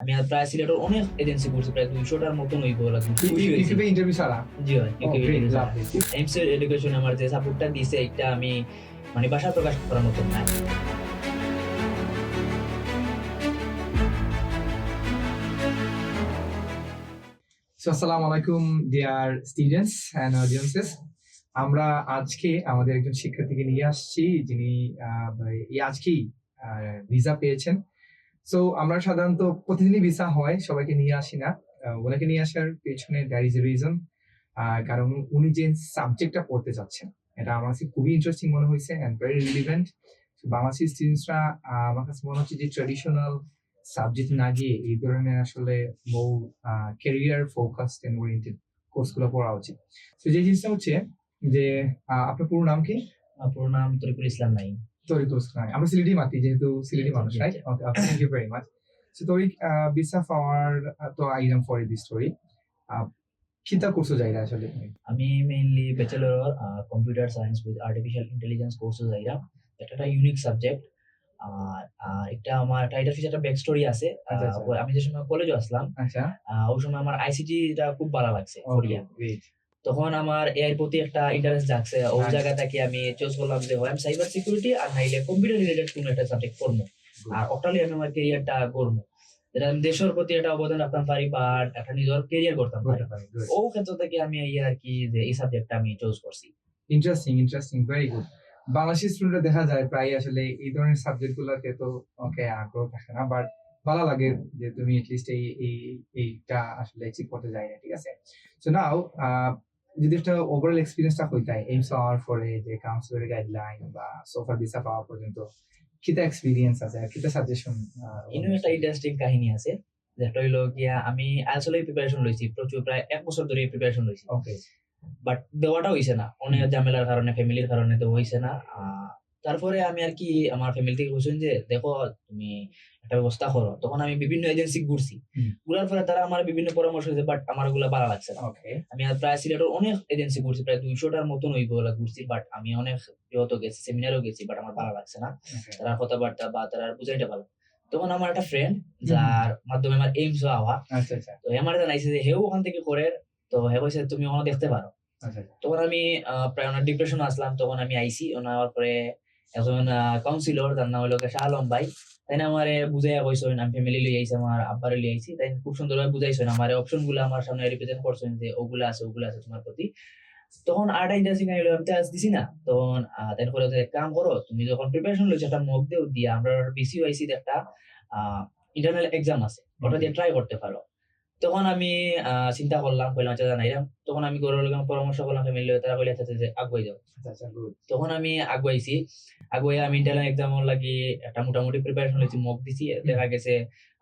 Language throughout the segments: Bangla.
আমি আর প্রায় সিলেটের অনেক এজেন্সি করছি প্রায় দুইশোটার মতন ওই গোলা ইউটিউবে ইন্টারভিউ ছাড়া? জি হয় great, lovely. এডুকেশন আমার যে সাপোর্টটা দিছে এটা আমি মানে ভাষা প্রকাশ করার মতন না। আসসালামু আলাইকুম ডিয়ার স্টুডেন্টস অ্যান্ড অডিয়েন্সেস আমরা আজকে আমাদের একজন শিক্ষার্থীকে নিয়ে আসছি যিনি আজকেই ভিসা পেয়েছেন। সো আমরা সাধারণত প্রতিদিনই ভিসা হয়, সবাইকে নিয়ে আসি না। ওনাকে নিয়ে আসার পেছনে দ্যার ইজ রিজন কারণ উনি যে সাবজেক্টটা পড়তে চাচ্ছেন, এটা আমার কাছে খুবই ইন্টারেস্টিং মনে হয়েছে অ্যান্ড ভেরি রিলিভেন্ট বাংলাদেশি স্টুডেন্টসরা আমার কাছে মনে হচ্ছে যে ট্রেডিশনাল সাবজেক্ট না গিয়ে এই ধরনের আসলে মৌ ক্যারিয়ার ফোকাসড এন্ড ওরিয়েন্টেড কোর্সগুলো পড়া উচিত। তো যে জিনিসটা হচ্ছে যে আপনার পুরো নাম কি? পুরো নাম তরিকুল ইসলাম নাই তরিকুল ইসলাম আমরা সিলেটি মাতি যেহেতু সিলেটি মানুষ right okay thank you very much so Tarik বিসা পাওয়ার তো আইরাম ফর দিস স্টোরি কিতা কোর্স যাইরা আসলে আমি mainly bachelor computer science with artificial intelligence কোর্সে যাইরা। এটা একটা ইউনিক সাবজেক্ট আর এটা আমার এটার পিছনে একটা ব্যাক স্টোরি আছে। আচ্ছা, আচ্ছা। আমি যে সময় কলেজে আসলাম আচ্ছা। ওই সময় আমার আইসিটিটা খুব ভালো লাগছে তখন আমার এর প্রতি একটা ইন্টারেস্ট জাগছে। ওই আচ্ছা। জায়গা থেকে আমি চুজ করলাম যে হয় সাইবার সিকিউরিটি আর নাইলে কম্পিউটার রিলেটেড কোনো একটা সাবজেক্ট করব। আর ওটালি আমি আমার কেরিয়ারটা করব। যেটা আমি দেশের প্রতি একটা অবদান রাখতাম পারি বা একটা নিজের কেরিয়ার করতাম পারি ও ক্ষেত্র থেকে আমি এই আর কি যে এই সাবজেক্টটা আমি চুজ করছি। Interesting interesting very good Bangladeshi স্টুডেন্টরা দেখা যায় প্রায় আসলে এই ধরনের সাবজেক্ট গুলোতে তো ওকে আগ্রহ থাকে না বাট ভালো লাগে যে তুমি এটলিস্ট এই এই এইটা আসলে অ্যাচিভ করতে যাই না ঠিক আছে? সো নাও যদি একটা ওভারঅল এক্সপিরিয়েন্সটা হইতাই এইমস হওয়ার পরে যে কাউন্সিলের গাইডলাইন বা সোফার ভিসা পাওয়া পর্যন্ত কিতা এক্সপিরিয়েন্স আছে কিতা সাজেশন ইনো একটা ইন্টারেস্টিং কাহিনী আছে। যেটা হইল গিয়া আমি আসলে প্রিপারেশন লইছি প্রচুর প্রায় এক বছর ধরে প্রিপারেশন লইছি। ওকে বাট দেওয়াটা হইছে না। অনেক ঝামেলার কারণে ফ্যামিলির কারণে তো হইছে না। তারপরে আমি আর কি আমার ফ্যামিলি থেকে বলছেন যে দেখো তুমি একটা ব্যবস্থা করো। তখন আমি বিভিন্ন এজেন্সি ঘুরছি। ঘুরার পরে তারা আমার বিভিন্ন পরামর্শ দিয়েছে বাট আমার ওগুলা ভালো লাগছে না। আমি আর প্রায় সিলেটের অনেক এজেন্সি ঘুরছি প্রায় দুইশোটার মতন ওইগুলা ঘুরছি বাট আমি অনেক যত গেছি সেমিনারও গেছি বাট আমার ভালো লাগছে না। তারা কথাবার্তা বা তারা বুঝাইটা ভালো তখন আমার একটা ফ্রেন্ড যার মাধ্যমে আমার এইমস হওয়া আচ্ছা আচ্ছা। তো আমার জানাইছে যে হেও ওখান থেকে করে। তো হে কইছে তুমি ওখানে দেখতে পারো। আচ্ছা তখন আমি প্রায় ওনার ডিপ্রেশন আসলাম। তখন আমি আইসি ওনার পরে একজন কাউন্সিলর তার নাম হলো শাহ আলম ভাই। তাই না আমারে বুঝাইয়া কইছেন আমি ফ্যামিলি লই আইছি, আমার আব্বারে লই আইছি। তাই খুব সুন্দরভাবে বুঝাইছেন আমার অপশনগুলো আমার সামনে রিপ্রেজেন্ট করছেন যে, ওগুলা আছে ওগুলা আছে তোমার প্রতি। তখন আর্ট আইলো আমি আজ দিছি না। তখন এক কাম করো, তুমি যখন প্রিপারেশন লইছো, একটা মক দেও, দিয়া আমরা বিসি আইসি একটা ইন্টারনাল এক্সাম আছে। ওটা দিয়ে ট্রাই করতে পারো। তখন আমি চিন্তা করলাম কইলাম আচ্ছা জানাইলাম তখন আমি গরুর লগে পরামর্শ করলাম ফ্যামিলি তারা কইলে আচ্ছা যে আগুয়াই যাও আচ্ছা আচ্ছা গুড তখন আমি আগুয়াইছি। আগুয়াই আমি ইন্টারনাল এক্সাম লাগি একটা মোটামুটি প্রিপারেশন হয়েছি মক দিছি। দেখা গেছে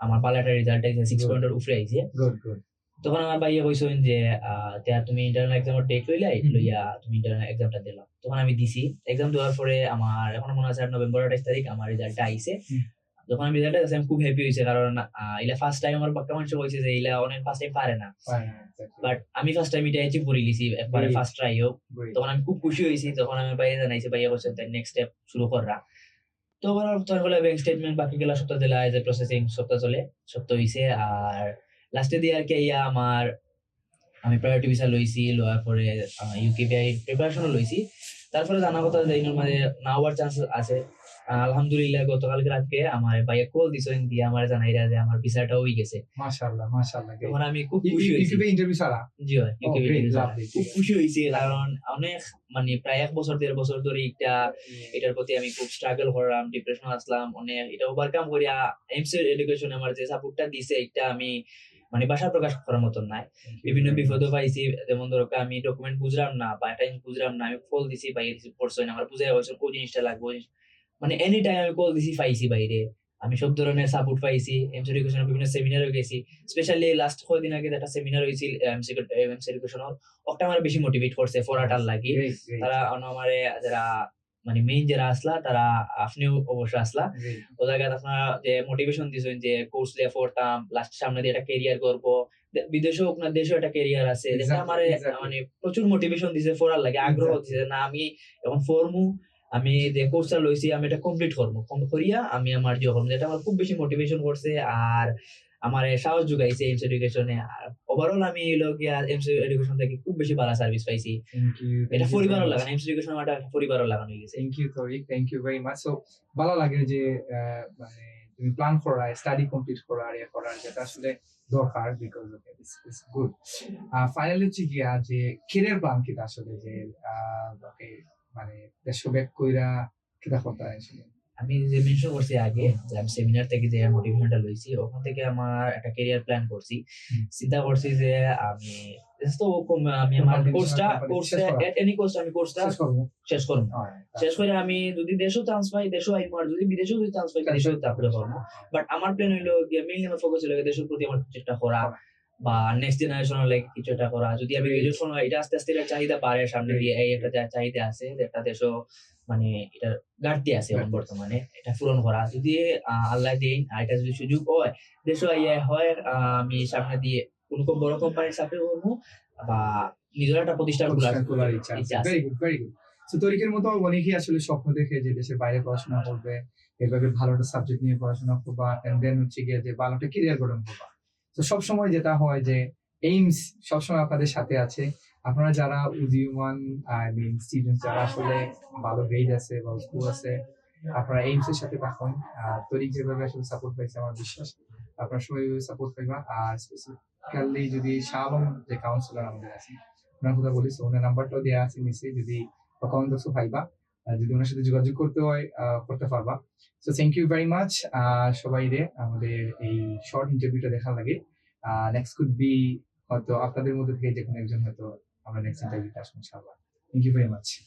আমার ভালো একটা রেজাল্ট আইছে সিক্স Good. পয়েন্টের উপরে আইছে। গুড গুড তখন আমার ভাইয়া কইছেন যে তিয়া তুমি ইন্টারনাল এক্সামের ডেট লইলাই। লইয়া তুমি ইন্টারনাল এক্সামটা দিলাম তখন আমি দিছি। এক্সাম দেওয়ার পরে আমার এখন মনে আছে নভেম্বর আঠাইশ তারিখ আমার রেজাল্টটা আইছে। যখন আমি রেজাল্ট আছে আমি খুব হ্যাপি হয়েছে কারণ ইলা ফার্স্ট টাইম আমার বাক্কা মানুষ কইছে যে ইলা অনেক ফার্স্ট টাইম পারে না। বাট আমি ফার্স্ট টাইম এটা অ্যাচিভ করে লিছি একবারে ফার্স্ট ট্রাই হোক। তখন আমি খুব খুশি হয়েছি তখন আমি বাইরে জানাইছি ভাইয়া বলছেন তাই নেক্সট স্টেপ শুরু করা তো বলার তখন বলে ব্যাংক স্টেটমেন্ট বাকি গেলা সপ্তাহ দিলা যে প্রসেসিং সপ্তাহ চলে সপ্তাহ হইছে। আর লাস্টে দিয়ে আর কি ইয়া আমার আমি প্রায়োরিটি ভিসা লইছি লওয়ার পরে ইউকেপিআই প্রিপারেশনও লইছি। তারপরে জানা কথা যে ইনোর মাঝে না হওয়ার চান্স আছে। আলহামদুলিল্লাহ গতকালকে রাতকে আমার ভাইয়া কল দিছেন দিয়ে আমার জানাইরা যে আমার ভিসাটা হয়ে গেছে। মাশাআল্লাহ মাশাআল্লাহ তখন আমি খুব খুশি হয়েছি ইউটিউবে ইন্টারভিউ ছাড়া? জি হয় lovely, খুব খুশি হয়েছি কারণ অনেক মানে প্রায় এক বছর দেড় বছর ধরে এটা এটার প্রতি আমি খুব স্ট্রাগল করলাম ডিপ্রেশন আসলাম অনেক এটা ওভারকাম করিয়া এইমস এর এডুকেশন আমার যে সাপোর্টটা দিছে এটা আমি মানে ভাষা প্রকাশ করার মতন নাই। বিভিন্ন বিপদও পাইছি যেমন ধরো আমি ডকুমেন্ট বুঝলাম না বা জিনিস বুঝলাম না আমি কল দিছি রিসিভ করছ না আমার বুঝাই হয়েছে কোন জিনিসটা লাগবে মানে এনি টাইম আমি কল দিছি পাইছি বাইরে। আমি সব ধরনের সাপোর্ট পাইছি এমস এডুকেশনের বিভিন্ন সেমিনারও গেছি স্পেশালি লাস্ট কয়েকদিন আগে একটা সেমিনার হয়েছিল এমস এডুকেশনাল ওটা আমার বেশি মোটিভেট করছে পড়াটার লাগি। তারা আমারে যারা মানে মেইন যারা আসলা তারা আপনিও অবশ্য আসলা। ও জায়গায় আপনারা যে মোটিভেশন দিছেন যে কোর্স লিয়ে পড়তাম লাস্ট সামনে দিয়ে একটা কেরিয়ার করব। বিদেশে হোক না দেশেও একটা কেরিয়ার আছে। Exactly, আমারে. মানে প্রচুর মোটিভেশন দিছে পড়ার লাগে আগ্রহ. দিছে না আমি এখন ফরমু আমি যে কোর্সটা লইছি আমি এটা কমপ্লিট করব করিয়া আমি আমার যে করব এটা আমার খুব বেশি মোটিভেশন করছে আর আমার সাহস যোগাইছে এইমস এডুকেশনে ওভারঅল আমি হলো গিয়া এইমস এডুকেশন থেকে খুব বেশি ভালো সার্ভিস পাইছি। থ্যাংক ইউ এটা পরিবারও লাগানো এইমস এডুকেশন আমার একটা পরিবারও লাগানো হয়ে গেছে। Thank you Tarik thank you very much so ভালো লাগে যে মানে তুমি প্ল্যান করা স্টাডি কমপ্লিট করার ইয়ে করার যেটা আসলে দরকার because of it's it's good finally হচ্ছে গিয়া যে কেরিয়ার প্ল্যান কিটা আসলে যে মানে দেশব্যাক কইরা কিটা করতে আসলে। আমি যে মেনশন করছি আগে যে আমি সেমিনার থেকে যে মোটিভেশনটা লইছি ওখান থেকে আমার একটা ক্যারিয়ার প্ল্যান করছি। চিন্তা করছি যে আমি তো আমি আমার কোর্সটা company শেষ এনি কোর্স আমি কোর্সটা শেষ করব? শেষ করব। হয়, শেষ করে আমি যদি দেশেও চান্স পাই দেশেও আইমো আর যদি বিদেশেও যদি চান্স পাই তারপরে করব। বাট আমার প্ল্যান হইল গিয়ে মেইনলি আমার ফোকাস হলো দেশের প্রতি আমার করা। বা নেক্সট জেনারেশন লাইক কিছু একটা করা। যদি আমি এটা আস্তে আস্তে এটা চাহিদা পারে সামনে দিয়ে এই একটা চাহিদা আছে একটা দেশও মানে এটা ঘাটতি আছে এখন বর্তমানে এটা পূরণ করা। যদি আল্লাহ দেন আর এটা যদি সুযোগ হয় দেশ হয় আমি সামনে দিয়ে কোন কোন বড় কোম্পানির চাকরি করব বা নিজের একটা প্রতিষ্ঠান খোলার ইচ্ছা very good very good so তরিকের মতো অনেকেই আসলে স্বপ্ন দেখে যে দেশের বাইরে পড়াশোনা করবে এভাবে ভালো একটা সাবজেক্ট নিয়ে পড়াশোনা করবা এন্ড দেন হচ্ছে গিয়ে যে ভালো একটা কেরিয়ার গঠন করবা। তো সবসময় যেটা হয় যে এইমস সবসময় আপনাদের সাথে আছে। আপনারা যারা উদীয়মান আই মিন স্টুডেন্ট যারা আসলে ভালো গ্রেড আছে বা স্কুল আছে, আপনারা এইমস এর সাথে থাকুন। আর তরিক যেভাবে আসলে সাপোর্ট পাইছে আমার বিশ্বাস, আপনারা সবাই সাপোর্ট পাইবা। আর স্পেসিফিক্যালি যদি শাহ যে কাউন্সিলর আমাদের আছে, ওনার কথা বলি ওনার নাম্বারটাও দেওয়া আছে নিচে, যদি কমেন্ট বক্সও পাইবা যদি ওনার সাথে যোগাযোগ করতে হয় করতে পারবা। So thank you very much সবাই রে, আমাদের এই শর্ট ইন্টারভিউটা দেখার লাগে। নেক্সট কুড বি হয়তো আপনাদের মধ্যে থেকে যে কোনো একজন হয়তো our next interview. Thank you very much.